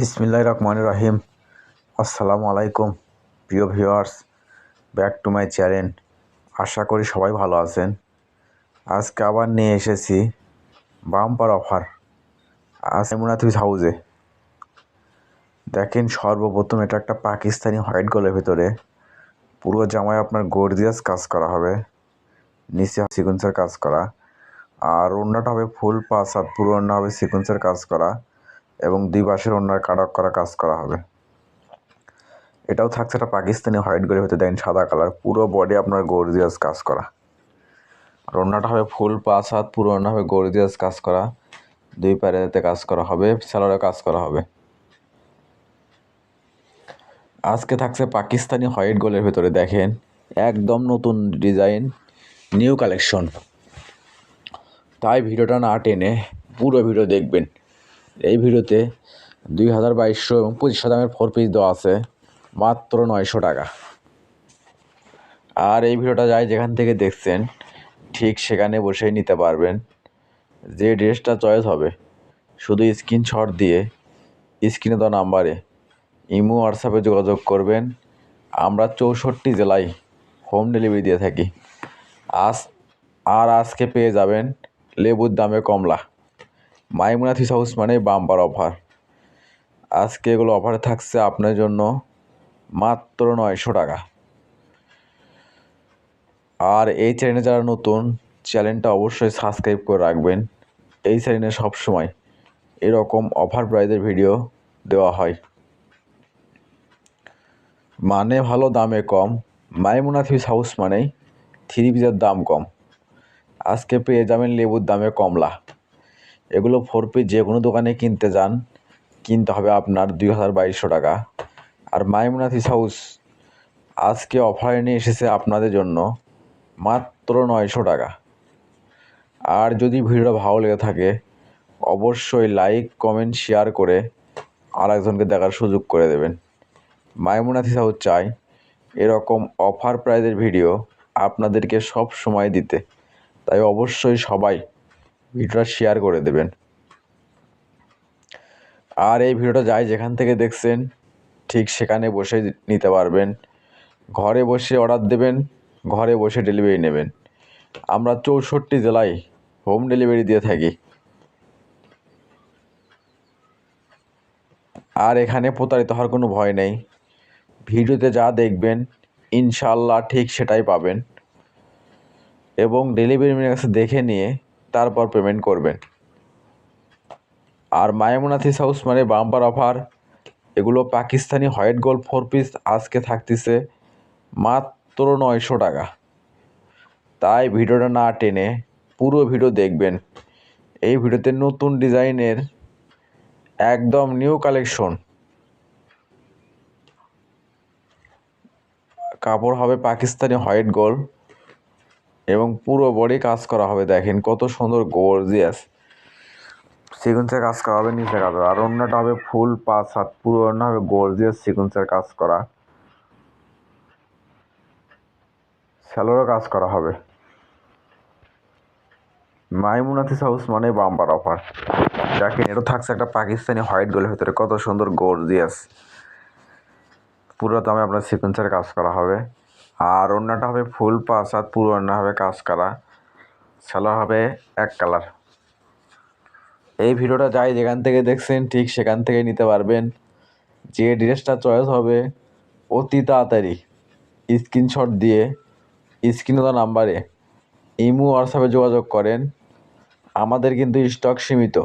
বিসমিল্লাহ রহমান রাহিম। আসসালামু আলাইকুম, প্রিয় viewers, back to my channel. আশা করি সবাই ভালো আছেন। আজকে আবার নিয়ে এসেছি বাম্পার অফার। আজ মুনাথিস হাউজে। দেখেন সর্বপ্রথম এটা একটা পাকিস্তানি হোয়াইট গোলের ভেতরে। পুরো জামায় আপনার গর্জিয়াস কাজ করা হবে। নিচে সিকুয়েন্সের কাজ করা। আর অন্যটা হবে ফুল পাস আর পুরো অন্য হবে সিকুয়েন্সের কাজ করা। এবং দুই পাশের অন্যার কাটাক করা কাজ করা হবে। এটাও থাকছে একটা পাকিস্তানি হোয়াইট গোলের ভেতরে দেন সাদা কালার পুরো বডি আপনার গর্জিয়াস কাজ করা। আর অন্যটা হবে ফুল পাঁচ হাত পুরো অন্য হবে গর্জিয়াস কাজ করা। দুই প্যারেতে কাজ করা হবে স্যালোরে কাজ করা হবে। আজকে থাকছে পাকিস্তানি হোয়াইট গোলের ভেতরে, দেখেন। একদম নতুন ডিজাইন নিউ কালেকশন তাই ভিডিওটা না টেনে পুরো ভিডিও দেখবেন। এই ভিডিওতে দুই হাজার বাইশশো এবং পঁচিশশো দামের ফোর পিস দেওয়া আছে, মাত্র নয়শো টাকা। আর এই ভিডিওটা যাই যেখান থেকে দেখছেন, ঠিক সেখানে বসেই নিতে পারবেন। যে ড্রেসটা চয়েস হবে, শুধু স্ক্রিনশট দিয়ে স্ক্রিনে দেওয়া নাম্বারে ইমো হোয়াটসঅ্যাপে যোগাযোগ করবেন। আমরা চৌষট্টি জেলায় হোম ডেলিভারি দিয়ে থাকি। আজ, আর আজকে পেয়ে যাবেন লেবুর দামে কমলা। মাইমুনা থিস হাউস মানে বাম্পার অফার আজকে এগুলো অফারে থাকছে আপনার জন্য মাত্র নয়শো টাকা। আর এই চ্যানেলে যারা নতুন, চ্যানেলটা অবশ্যই সাবস্ক্রাইব করে রাখবেন। এই চ্যানেলে সবসময় এরকম অফার প্রাইজের ভিডিও দেওয়া হয়। মানে ভালো, দামে কম। মাইমুনা থিস হাউস মানেই থ্রি পিসের দাম কম। আজকে পেয়ে যাবেন লেবুর দামে কমলা। এগুলো ফোর পিস যে কোনো দোকানে কিনতে যান, কিনতে হবে আপনার দুই হাজার বাইশশো টাকা। আর মাইমুনাথিস হাউস আজকে অফারে নিয়ে এসেছে আপনাদের জন্য মাত্র নয়শো টাকা। আর যদি ভিডিওটা ভালো লেগে থাকে, অবশ্যই লাইক কমেন্ট শেয়ার করে আর একজনকে দেখার সুযোগ করে দেবেন। মাইমুনাথিস হাউস চাই, এরকম অফার প্রাইজের ভিডিও আপনাদেরকে সব সময় দিতে। তাই অবশ্যই সবাই ভিডিওটা শেয়ার করে দেবেন। আর এই ভিডিওটা যাই যেখান থেকে দেখছেন, ঠিক সেখানে বসে নিতে পারবেন। ঘরে বসে অর্ডার দেবেন, ঘরে বসে ডেলিভারি নেবেন। আমরা চৌষট্টি জেলায় হোম ডেলিভারি দিয়ে থাকি। আর এখানে প্রতারিত হওয়ার কোনো ভয় নেই। ভিডিওতে যা দেখবেন ইনশাল্লাহ ঠিক সেটাই পাবেন। এবং ডেলিভারি ম্যানের কাছে দেখে নিয়ে তারপর পেমেন্ট করবেন আর মায়ামুনাথিস হাউস মানে বাম্পার অফার, এগুলো Pakistani white gold four piece আজকে থাকতেছে মাত্র নয়শো টাকা। তাই ভিডিওটা না টেনে পুরো ভিডিও দেখবেন। এই ভিডিওতে নতুন ডিজাইনের একদম নিউ কালেকশন কাপড় হবে পাকিস্তানি হোয়াইট গোল্ড। এবং পুরো বডি কাজ করা হবে, দেখেন কত সুন্দর গর্জিয়াস সিকুয়েন্সের কাজ করা হবে, নিচে কাজ আর অন্যটা হবে ফুল পাঁচ হাত, পুরো অন্য হবে গর্জিয়াস সিকুয়েন্সের কাজ করা। স্যালোরও কাজ করা হবে। মাইমুনাথিস হাউস মানে বাম্পার অফার দেখেন, এটা থাকছে একটা পাকিস্তানি হোয়াইট গোলের ভিতরে, কত সুন্দর গর্জিয়াস পুরো দামে আপনার সিকুয়েন্সের কাজ করা হবে। আর অন্যটা হবে ফুল পাঁচ হাত পুরো অন্য হবে কাজ করা স্যালোর হবে এক কালার। এই ভিডিওটা যাই যেখান থেকে দেখছেন, ঠিক সেখান থেকে নিতে পারবেন। যে ড্রেসটা চয়েস হবে, অতি তাড়াতাড়ি স্ক্রিনশট দিয়ে, স্ক্রিনে দেওয়া নাম্বারে ইমু, হোয়াটসঅ্যাপে যোগাযোগ করেন। আমাদের কিন্তু স্টক সীমিত।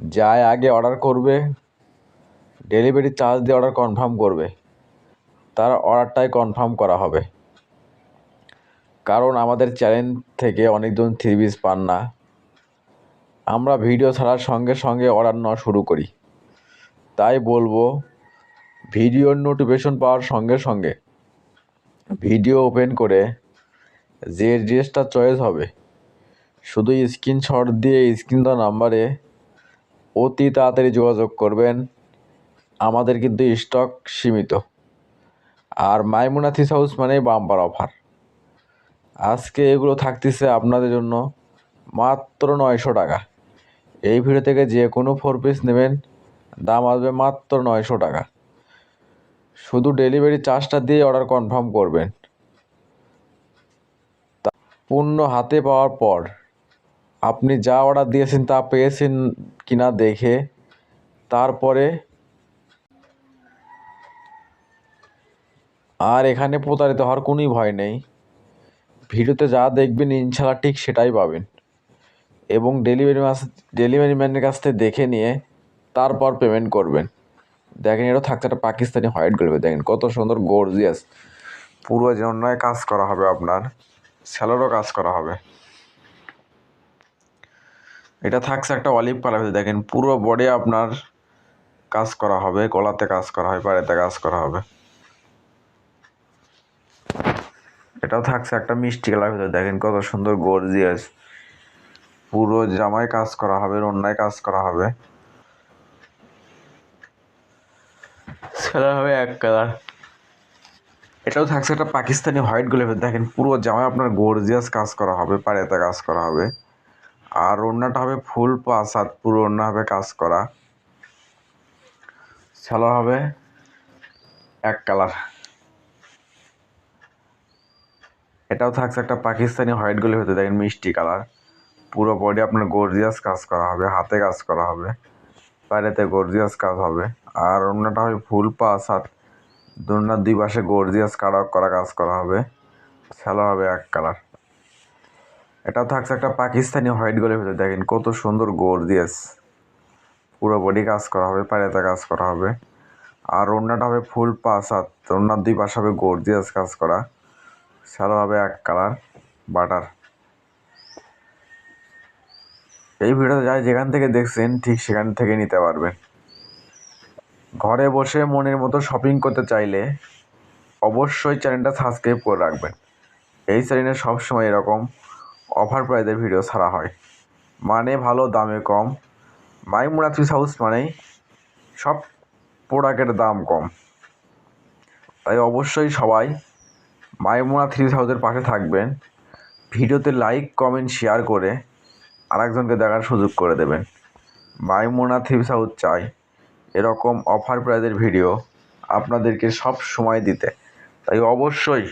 যাই আগে অর্ডার করবে, ডেলিভারি চার্জ দিয়ে অর্ডার কনফার্ম করবে। তার অর্ডারটাই কনফার্ম করা হবে। কারণ আমাদের চ্যানেল থেকে অনেকজন থ্রি পিস পান না। আমরা ভিডিও ছাড়ার সঙ্গে সঙ্গে অর্ডার নেওয়া শুরু করি। তাই বলব ভিডিওর নোটিফিকেশন পাওয়ার সঙ্গে সঙ্গে ভিডিও ওপেন করে যে ড্রেসটা চয়েস হবে, শুধু স্ক্রিনশট দিয়ে স্ক্রিন দেওয়া নাম্বারে অতি তাড়াতাড়ি যোগাযোগ করবেন। আমাদের কিন্তু স্টক সীমিত। আর মাইমুনাথিস হাউস মানে বাম্পার অফার। আজকে এগুলো থাকতেছে আপনাদের জন্য মাত্র নয়শো টাকা। এই ভিডিও থেকে যে কোনো ফোর পিস নেবেন, দাম আসবে মাত্র নয়শো টাকা। শুধু ডেলিভারি চার্জটা দিয়ে অর্ডার কনফার্ম করবেন। পণ্য হাতে পাওয়ার পর আপনি যা অর্ডার দিয়েছেন তা পেয়েছেন কিনা দেখে, তারপরে আর এখানে প্রতারিত হওয়ার কোনোই ভয় নেই। ভিডিওতে যা দেখবেন ইনশাল্লাহ ঠিক সেটাই পাবেন। এবং ডেলিভারি মাস ডেলিভারি ম্যানের কাছ থেকে দেখে নিয়ে তারপর পেমেন্ট করবেন। দেখেন এটা থাকছে একটা পাকিস্তানি হোয়াইট গোল্ড দেখেন, কত সুন্দর গর্জিয়াস পুরো জন্যই কাজ করা হবে আপনার স্যালোরও কাজ করা হবে। এটা থাকছে একটা অলিভ কালার দেখেন, পুরো বডি আপনার কাজ করা হবে, গলাতে কাজ করা হবে পাড়েতে কাজ করা হবে। এটাও থাকছে একটা মিষ্টি কালার ভিতরে। দেখেন কত সুন্দর গর্জিয়াস পুরো জামায় কাজ করা হবে অন্যায় কাজ করা হবে। সেটা হবে এক কালার এটাও থাকছে একটা পাকিস্তানি হোয়াইট গোলে দেখেন পুরো জামায় আপনার গর্জিয়াস কাজ করা হবে পাড়েতে কাজ করা হবে। আর ওড়নাটা হবে ফুল পাঁচ হাত পুরো ওড়না হবে কাজ করা। সেলা হবে এক কালার এটাও থাকছে একটা পাকিস্তানি হোয়াইট গোলে হতে দেখেন মিষ্টি কালার। পুরো বডি আপনার গর্জিয়াস কাজ করা হবে, হাতে কাজ করা হবে বাইরেতে গর্জিয়াস কাজ হবে। আর অন্যটা হবে ফুল পাস হাত, দুনার দুই পাশে গর্জিয়াস কারক করা কাজ করা হবে সেলা হবে এক কালার। এটাও থাকছে একটা পাকিস্তানি হোয়াইট গোলের ভিতরে, দেখেন কত সুন্দর গর্জিয়াস পুরো বডি কাজ করা হবে, পায়েতে কাজ করা হবে। আর অন্যটা হবে ফুল পাস হাত অন্যার দুই পাশে হবে গর্জিয়াস কাজ করা। হবে এক কালার, বাটার। এই ভিডিওতে যাই যেখান থেকে দেখছেন, ঠিক সেখান থেকে নিতে পারবেন। ঘরে বসে মনের মতো শপিং করতে চাইলে অবশ্যই চ্যানেলটা সাবস্ক্রাইব করে রাখবেন। এই চ্যানেলে সবসময় এরকম অফার প্রাইজের ভিডিও ছাড়া হয়। মানে ভালো, দামে কম। মাইমুনা থ্রিস হাউস মানেই সব প্রোডাক্টের দাম কম। তাই অবশ্যই সবাই মাইমুনা থ্রি হাউসের পাশে থাকবেন। ভিডিওতে লাইক, কমেন্ট, শেয়ার করে আরেকজনকে দেখার সুযোগ করে দেবেন। মাইমুনা থ্রি হাউস চাই। এরকম অফার প্রাইজের ভিডিও আপনাদেরকে সব সময় দিতে। তাই অবশ্যই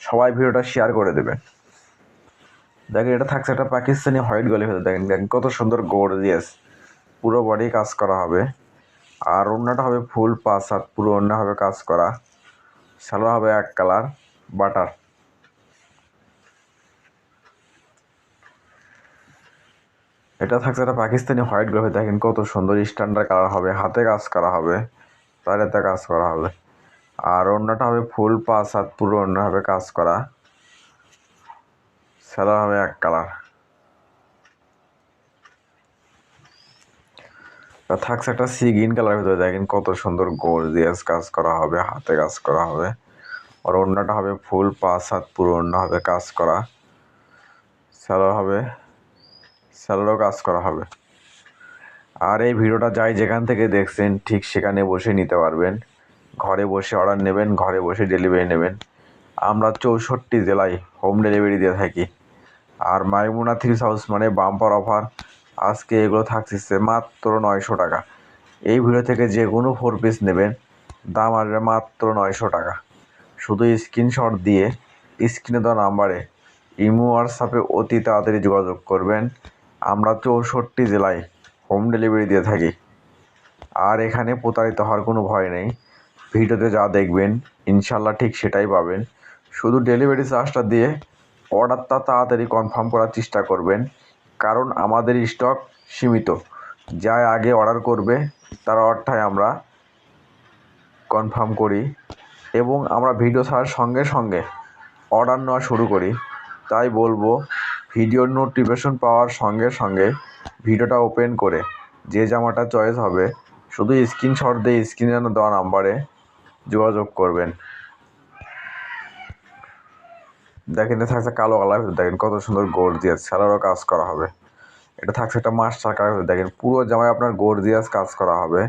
সবাই ভিডিওটা শেয়ার করে দেবেন। দেখেন, এটা থাকছে একটা পাকিস্তানি হোয়াইট গলি ভেতরে। দেখেন দেখেন, কত সুন্দর গর্জিয়াস পুরো বডি কাজ করা হবে। আর অন্যটা হবে ফুল পাঁচ হাত। পুরো অন্য হবে কাজ করা। সালোয়ার হবে এক কালার বাটার। এটা থাকছে একটা পাকিস্তানি হোয়াইট গ্রহে। দেখেন কত সুন্দর স্ট্যান্ডার্ড কালার হবে, হাতে কাজ করা হবে, তারেতে কাজ করা হবে। আর অন্যটা হবে ফুল পাঁচ হাত পুরো অন্য হবে কাজ করা। সেলার হবে এক কালার। থাকছে একটা সি গ্রিন কালারের ভিতরে। দেখেন কত সুন্দর গোল দিয়ে কাজ করা হবে, হাতে কাজ করা হবে। আর অন্যটা হবে ফুল পাঁচ হাত পুরো অন্য হবে কাজ করা। স্যালোর হবে, স্যালোরও কাজ করা হবে। আর এই ভিডিওটা যাই যেখান থেকে দেখছেন, ঠিক সেখানে বসে নিতে পারবেন। ঘরে বসে অর্ডার নেবেন, ঘরে বসে ডেলিভারি নেবেন। আমরা চৌষট্টি জেলায় হোম ডেলিভারি দিয়ে থাকি। আর মাইমুনা থ্রি হাউস মানে বাম্পার অফার আজকে এগুলো থাকছে মাত্র নয়শো টাকা। এই ভিডিও থেকে যে কোনো ফোর পিস নেবেন, দাম আসবে মাত্র নয়শো টাকা। শুধু স্ক্রিনশট দিয়ে স্ক্রিনে দেওয়া নাম্বারে ইমো হোয়াটসঅ্যাপে অতি তাড়াতাড়ি যোগাযোগ করবেন। আমরা চৌষট্টি জেলায় হোম ডেলিভারি দিয়ে থাকি। আর এখানে প্রতারিত হওয়ার কোনো ভয় নেই। ভিডিওতে যা দেখবেন ইনশাল্লাহ ঠিক সেটাই পাবেন। শুধু ডেলিভারি চার্জটা দিয়ে অর্ডারটা তাড়াতাড়ি কনফার্ম করার চেষ্টা করবেন। কারণ আমাদের স্টক সীমিত। যা আগে অর্ডার করবে, তার অর্ডারটাই আমরা কনফার্ম করি। এবং আমরা ভিডিও ছাড়ার সঙ্গে সঙ্গে অর্ডার নেওয়া শুরু করি। তাই বলব ভিডিওর নোটিফিকেশন পাওয়ার সঙ্গে সঙ্গে ভিডিওটা ওপেন করে। যে জামাটা চয়েস হবে, শুধু স্ক্রিনশট দিয়ে স্ক্রিনে দেওয়া নাম্বারে যোগাযোগ করবেন। দেখেন, এটা থাকছে কালো কালার ভিতরে। দেখেন, কত সুন্দর গর্জিয়াস স্যালারও কাজ করা হবে। এটা থাকছে একটা মাস্টার কালার দেখেন, পুরো জামায় আপনার গর্জিয়াস কাজ করা হবে।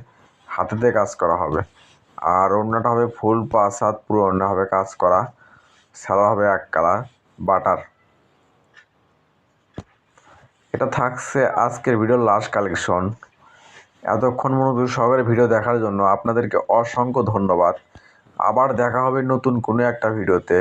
হাতেতে কাজ করা হবে। আর অন্যটা হবে ফুল পাঁচ হাত পুরো অন্য হবে কাজ করা। স্যালার হবে এক কালার, বাটার। এটা থাকছে আজকের ভিডিওর লাস্ট কালেকশন এতক্ষণ মনোযোগ সবের ভিডিও দেখার জন্য আপনাদেরকে অসংখ্য ধন্যবাদ। আবার দেখা হবে নতুন কোনো একটা ভিডিওতে